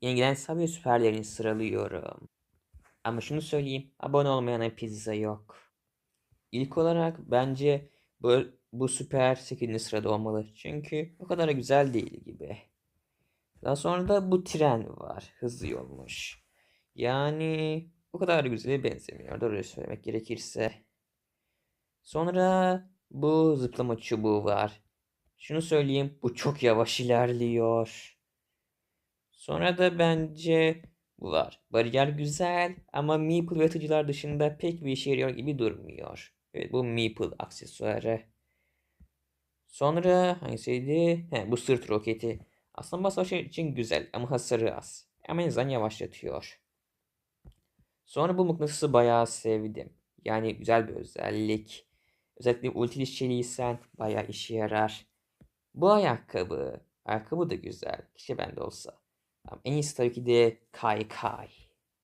yeni gelen Sabio süperlerini sıralıyorum. Ama şunu söyleyeyim. Abone olmayana pizza yok. İlk olarak bence bu, bu süper 8. sırada olmalı. Çünkü o kadar da güzel değil gibi. Daha sonra da bu tren var. Hızlı yolmuş. Yani o kadar da güzele benzemiyor. Doğru söylemek gerekirse. Sonra bu zıplama çubuğu var. Şunu söyleyeyim. Bu çok yavaş ilerliyor. Sonra da bence bu var. Bariyer güzel ama Meeple ve atıcılar dışında pek bir işe yarıyor gibi durmuyor. Evet bu Meeple aksesuarı. Sonra hangisiydi? He, bu sırt roketi. Aslında bas savaşı için güzel ama hasarı az. Ama en azından yavaşlatıyor. Sonra bu mıknatısı bayağı sevdim. Yani güzel bir özellik. Özellikle ultili işçiliysen bayağı işe yarar. Bu ayakkabı. Ayakkabı da güzel. Keşke bende olsa. En iyisi tabii ki de Kai Kai.